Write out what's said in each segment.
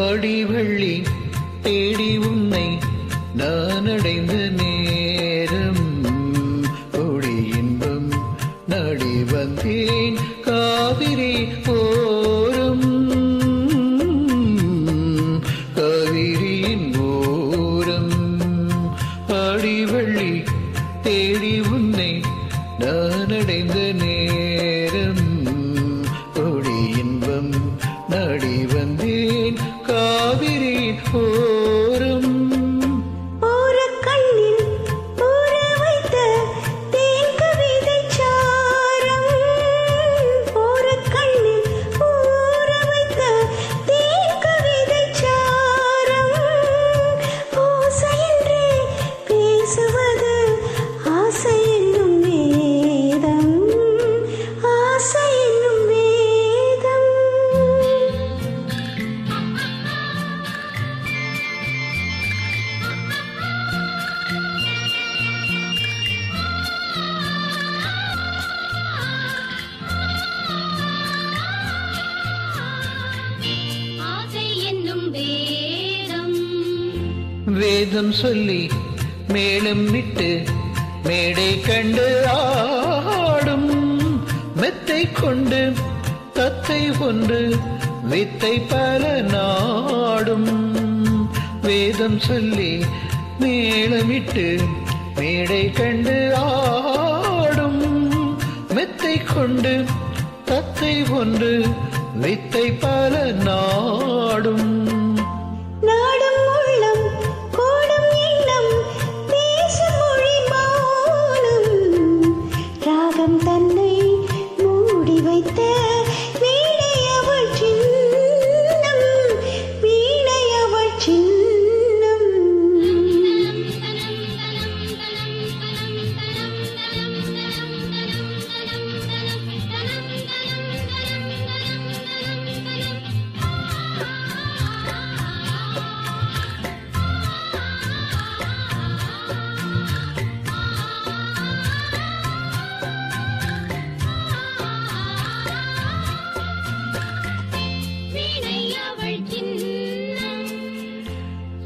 அடிவள்ளி தேடி உன்னை நான் அடைந்தனே வேதம் சொல்லி மேலும் விட்டு மேடை கண்டு ஆடும் மெத்தை கொண்டு தத்தை ஒன்று வித்தை பல நாடும். வேதம் சொல்லி மேளமிட்டு மேடை கண்டு ஆடும் மெத்தை கொண்டு தத்தை ஒன்று வித்தை பல நாடும்.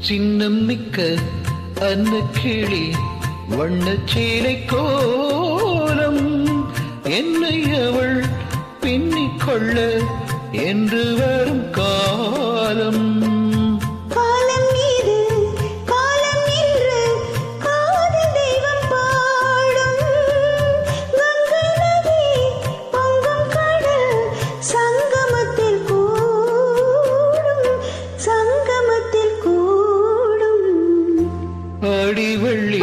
சின்னம் மிக்க அன்ன கிளி வண்ண சேலை கோலம் என்னை அவள் பின்னிக்கொள்ள என்று வரும் காலம். வெள்ளி